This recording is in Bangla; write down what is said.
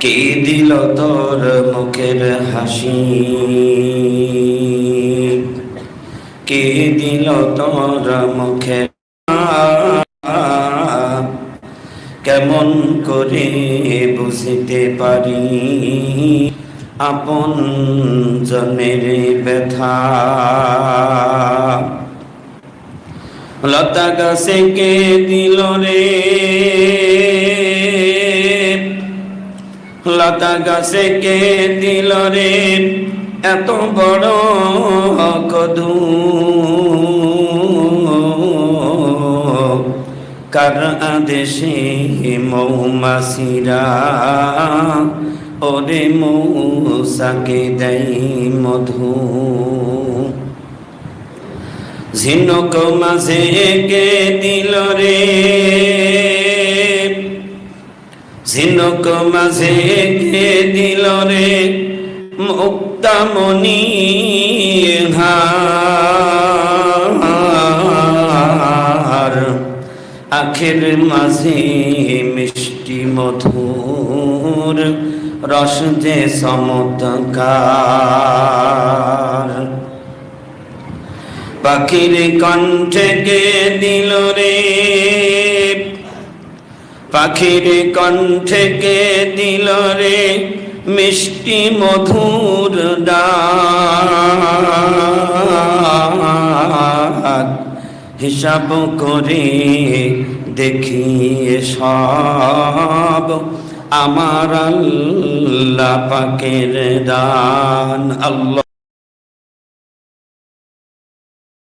কে দিল তোর মুখের হাসি? কে দিল তোর মুখের কেমন করে বুঝতে পারি? আপন জনের ব্যথা। লতা গাছে কে দিল রে? লতা গাছে কে দিল রে? এত বড় কদু। কার আদেশে মৌমাসিরা ওরে মৌসাকে দেয় মধু। ঝিনুক মাঝে কে দিল রে? ঝিনুক মাঝে কে দিল রে? মুক্তামণি হার আখের মাঝে মিষ্টি মধুর রস যে সমতকার পাখির কণ্ঠে কে দিল রে? পাখির কণ্ঠে কে দিল রে মিষ্টি মধুর ডাক? হিসাব করে দেখি সব আমার আল্লাহ পাকের দান। আল্লাহ